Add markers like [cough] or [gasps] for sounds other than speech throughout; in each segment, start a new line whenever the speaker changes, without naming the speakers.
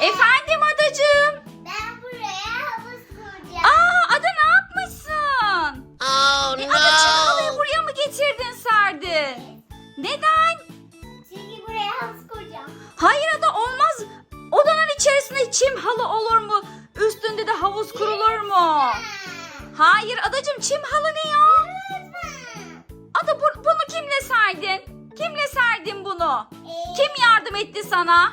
Efendim adacığım.
Ben buraya havuz kuracağım.
Aa ada ne yapmışsın?
Oh
E, adacığım halıyı buraya mı getirdin serdin? Neden?
Çünkü buraya havuz kuracağım.
Hayır ada olmaz. Odanın içerisinde çim halı olur mu? Üstünde de havuz kurulur mu? Hayır adacığım çim halı ne ya? Ada bu- bunu kimle serdin? Kimle serdin bunu?
Ee,
Kim yardım etti sana?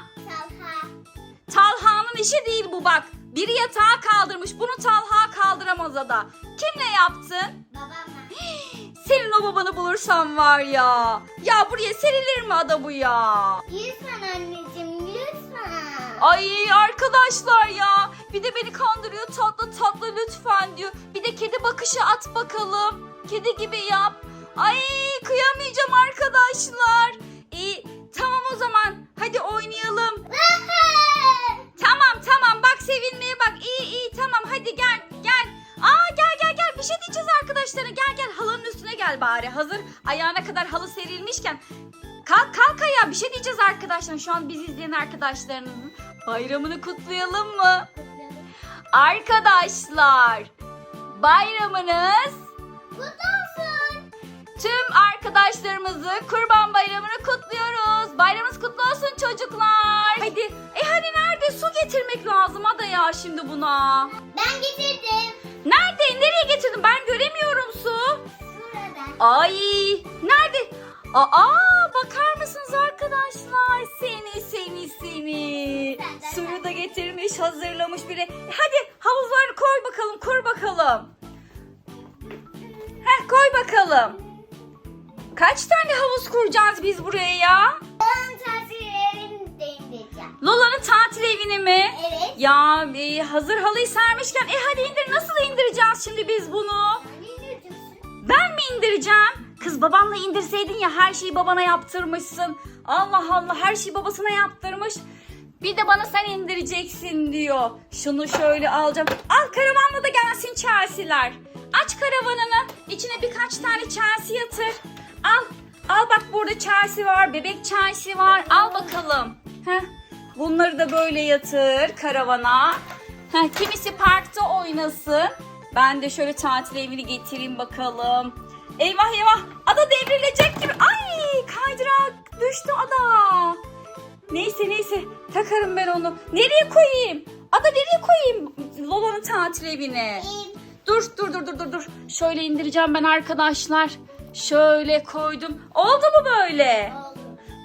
Talha.
Talha'nın işi değil bu bak. Biri yatağa kaldırmış. Bunu Talha kaldıramaz ada. Kimle yaptın?
Babamla. [gasps]
Senin o babanı bulursam var ya. Ya buraya serilir mi ada bu ya?
Lütfen anneciğim lütfen.
Ay arkadaşlar ya. Bir de beni kandırıyor tatlı tatlı lütfen diyor. Bir de kedi bakışı at bakalım. Kedi gibi yap. Ay kıyamayacağım arkadaşlar. İyi tamam o zaman. Hadi oynayalım. [laughs] şey diyeceğiz arkadaşlara. Gel gel halının üstüne gel bari. Hazır ayağına kadar halı serilmişken. Kalk kalk ayağa bir şey diyeceğiz arkadaşlar. Şu an bizi izleyen arkadaşlarınızın bayramını kutlayalım mı? Arkadaşlar bayramınız
Kutlu olsun.
tüm arkadaşlarımızı Kurban Bayramını kutluyoruz. Bayramınız kutlu olsun çocuklar. Hadi. E hani nerede su getirmek lazım hadi ya şimdi buna.
Ben getirdim.
Nerede? Nereye getirdin? Ben göremiyorum su.
Şurada.
Ay nerede? Aa bakar mısınız arkadaşlar? Seni seni seni. Suyu da getirmiş hazırlamış biri. Hadi havuzları koy bakalım kur bakalım. Heh koy bakalım. Kaç tane havuz kuracağız biz buraya ya? Lola'nın tatil evini mi? Ya e, hazır halıyı sermişken e hadi indir nasıl indireceğiz şimdi biz bunu? Ben mi indireceğim? Kız babanla indirseydin ya her şeyi babana yaptırmışsın. Allah Allah her şeyi babasına yaptırmış. Bir de bana sen indireceksin diyor. Şunu şöyle alacağım. Al karavanla da gelsin Chelsea'ler. Aç karavanını. İçine birkaç tane Chelsea yatır. Al. Al bak burada Chelsea var. Bebek Chelsea var. Al bakalım. Heh. Bunları da böyle yatır karavana. Heh, kimisi parkta oynasın. Ben de şöyle tatil evini getireyim bakalım. Eyvah eyvah. Ada devrilecek gibi. Ay kaydırak düştü ada. Neyse neyse takarım ben onu. Nereye koyayım? Ada nereye koyayım Lola'nın tatil evini?
Ee,
Dur dur dur dur dur dur. Şöyle indireceğim ben arkadaşlar. Şöyle koydum. Oldu mu böyle?
oldu.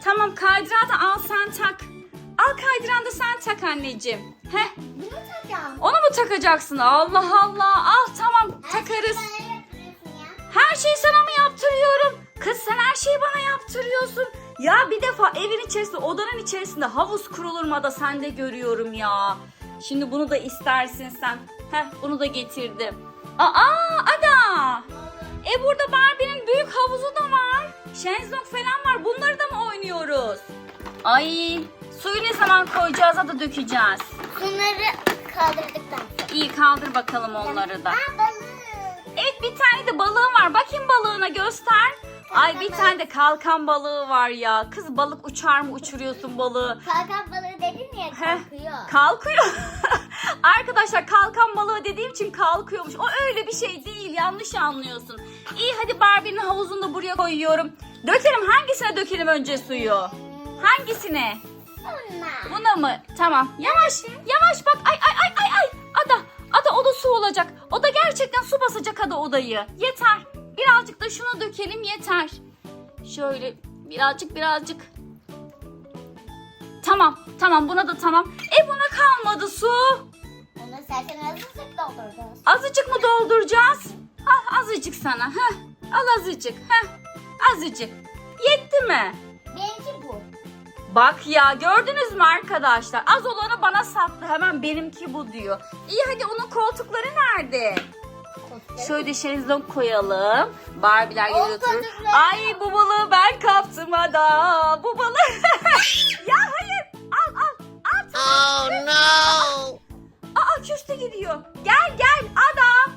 Tamam kaydırağı da al sen tak. Al kaydıran da sen tak anneciğim. Heh.
Bunu takacağım.
Onu mu takacaksın? Allah Allah. Al tamam
Her
takarız.
şeyi.
Her şeyi sana mı yaptırıyorum? Kız sen her şeyi bana yaptırıyorsun. Ya bir defa evin içerisinde, odanın içerisinde havuz kurulur mu da sen de görüyorum ya. Şimdi bunu da istersin sen. Heh bunu da getirdim. Aa Ada. E burada Barbie'nin büyük havuzu da var. Şenzong falan var. Bunları da mı oynuyoruz? Ay suyu ne zaman koyacağız da dökeceğiz.
Bunları kaldırdıktan sonra.
İyi kaldır bakalım onları da.
Aa balık.
Evet bir tane de balığım var. Bakayım balığına göster. Ay bir tane de kalkan balığı var ya. Kız balık uçar mı uçuruyorsun balığı?
Kalkan balığı dedin ya
Heh,
kalkıyor.
Kalkıyor. [laughs] Arkadaşlar kalkan balığı dediğim için kalkıyormuş. O öyle bir şey değil. Yanlış anlıyorsun. İyi hadi Barbie'nin havuzunu da buraya koyuyorum. Dökelim hangisine dökelim önce suyu? Hangisine?
Bunlar.
Buna mı? Tamam. Yavaş. Yavaş bak. Ay ay ay ay ay. Ada. Ada o da su olacak. O da gerçekten su basacak ada odayı. Yeter. Birazcık da şuna dökelim yeter. Şöyle birazcık birazcık. Tamam. Tamam buna da tamam. E buna kalmadı su.
Bunu zaten azıcık doldurdunuz.
Azıcık mı dolduracağız? Ah azıcık sana. Heh. Al azıcık. Heh. Azıcık. Yetti mi? Bak ya gördünüz mü arkadaşlar? Az olanı bana sattı. Hemen benimki bu diyor. İyi hadi onun koltukları nerede? Şöyle şezlong koyalım. Barbie'ler
O
geliyor oturur. Ay bu balığı ben kaptım ada. Bu balığı. [laughs] ya hayır. Al al. At.
Oh no!
Aa küste gidiyor. Gel gel ada.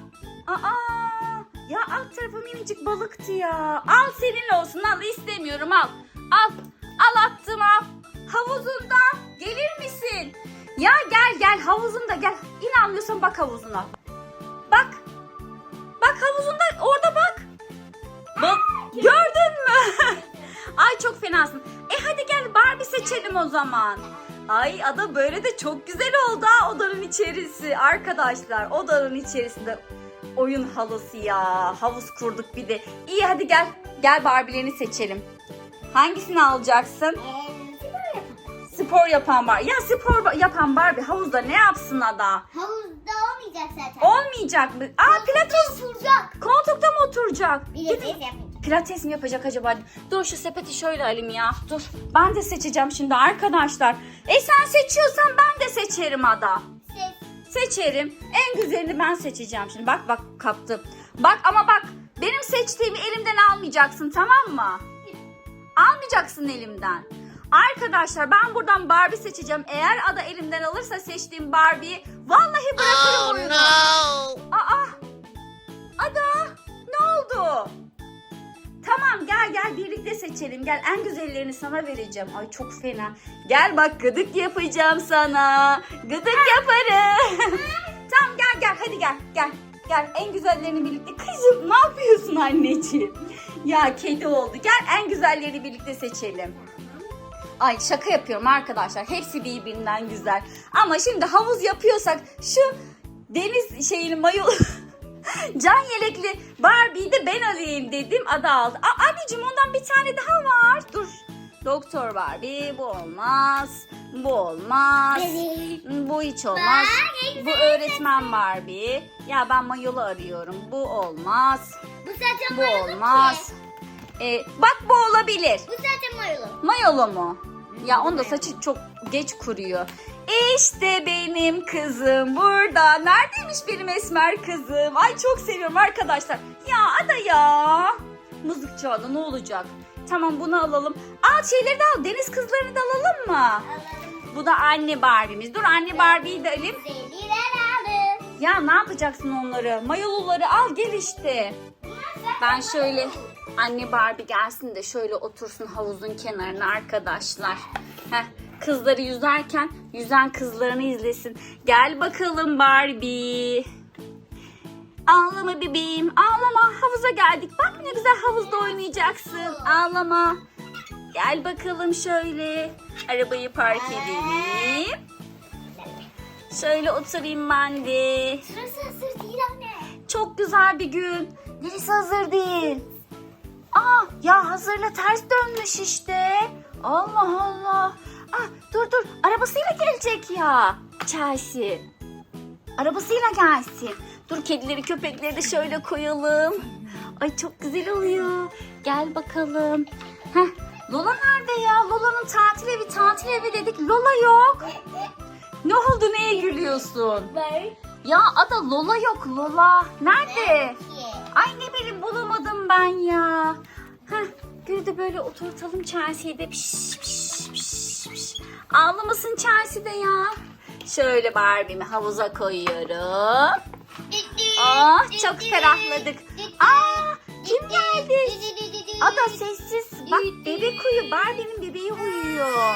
Aa. Ya alt tarafı minicik balıktı ya. Al senin olsun al istemiyorum al. Al. Attım al. Havuzunda gelir misin? Ya havuzunda gel. İnanmıyorsan bak havuzuna. Bak. Bak havuzunda orada bak. Bak gördün mü? [laughs] Ay çok fenasın. E hadi gel Barbie seçelim o zaman. Ay ada böyle de çok güzel oldu ha odanın içerisi. Arkadaşlar odanın içerisinde oyun halısı ya. Havuz kurduk bir de. İyi hadi gel. Gel Barbie'lerini seçelim. Hangisini alacaksın?
Spor
yapan Barbie. Ya spor yapan Barbie havuzda ne yapsın ada?
Havuzda olmayacak zaten.
Olmayacak mı? Aa pilates.
Oturacak.
Koltukta mı oturacak? Gidin.
de yapmayacak.
Pilates mi yapacak acaba? Dur şu sepeti şöyle alayım ya. Dur. Ben de seçeceğim şimdi arkadaşlar. E sen seçiyorsan ben de seçerim ada.
Ses.
Seçerim. En güzelini ben seçeceğim şimdi. Bak bak kaptım. Bak ama bak benim seçtiğimi elimden almayacaksın tamam mı? Almayacaksın elimden. Arkadaşlar ben buradan Barbie seçeceğim. Eğer ada elimden alırsa seçtiğim Barbie'yi vallahi bırakırım
Oh
oyunu.
no!
Aa! Ada! Ne oldu? Tamam gel gel birlikte seçelim. Gel en güzellerini sana vereceğim. Ay çok fena. Gel bak gıdık yapacağım sana. Gıdık yaparım. tamam gel gel hadi gel gel. Gel en güzellerini birlikte. Kızım ne yapıyorsun anneciğim? Ya kedi oldu. Gel en güzellerini birlikte seçelim. Ay şaka yapıyorum arkadaşlar. Hepsi birbirinden güzel. Ama şimdi havuz yapıyorsak şu deniz şeyini mayo [laughs] can yelekli Barbie'yi de ben alayım dedim. Adı aldı. Aa, anneciğim ondan bir tane daha var. Dur. Doktor Barbie bu olmaz. Bu olmaz. Bu hiç olmaz. Bu öğretmen Barbie. Ya ben mayolu arıyorum. Bu olmaz.
Zaten
Bu
mayolu
olmaz.
ki.
Ee, bak bu olabilir.
Bu zaten mayolu.
Mayolu mu? Ya onun da saçı çok geç kuruyor. İşte benim kızım burada. Neredeymiş benim esmer kızım? Ay çok seviyorum arkadaşlar. Ya ada ya. Mızıkçı ada ne olacak? Tamam bunu alalım. Al şeyleri de al. Deniz kızlarını da alalım mı?
Alalım.
Bu da anne Barbie'miz. Dur anne Barbie'yi de alayım.
Güzeliler aldım.
Ya ne yapacaksın onları? Mayoluları al gel işte. Ben şöyle anne Barbie gelsin de şöyle otursun havuzun kenarına arkadaşlar. Heh, kızları yüzerken yüzen kızlarını izlesin. Gel bakalım Barbie. Ağlama bebeğim ağlama havuza geldik. Bak ne güzel havuzda oynayacaksın. Ağlama. Gel bakalım şöyle. Arabayı park edeyim. Şöyle oturayım ben de.
Sırası hazır değil anne.
Çok güzel bir gün. Neresi hazır değil? Aa ya hazırla ters dönmüş işte. Allah Allah. Ah dur dur arabasıyla gelecek ya Chelsea. Arabasıyla gelsin. Dur kedileri köpekleri de şöyle koyalım. Ay çok güzel oluyor. Gel bakalım. Heh, Lola nerede ya? Lola'nın tatil evi tatil evi dedik. Lola yok. Ne oldu neye gülüyorsun?
Var.
Ya ada Lola yok Lola. Nerede? Ay ne bileyim bulamadım ben ya. Heh, bir de böyle oturtalım Chelsea'de. Piş, piş, piş, piş. Ağlamasın Chelsea'de ya. Şöyle Barbie'mi havuza koyuyorum. Ah çok ferahladık. Aa kim geldi? Ada sessiz. Bak bebek uyu. Barbie'nin bebeği uyuyor.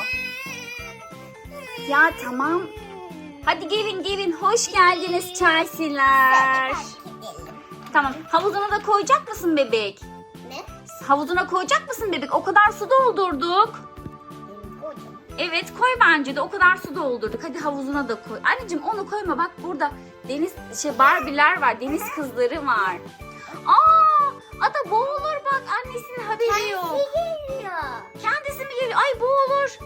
Ya tamam. Hadi gelin gelin. Hoş geldiniz Chelsea'ler. Tamam. Havuzuna da koyacak mısın bebek?
Ne?
Havuzuna koyacak mısın bebek? O kadar su doldurduk. Koyacağım. Evet koy bence de o kadar su doldurduk. Hadi havuzuna da koy. Anneciğim onu koyma bak burada deniz şey Barbiler var. Deniz kızları var. Aa! Ada boğulur bak annesinin haberi yok. Kendisi
mi geliyor.
Kendisi mi geliyor? Ay boğulur.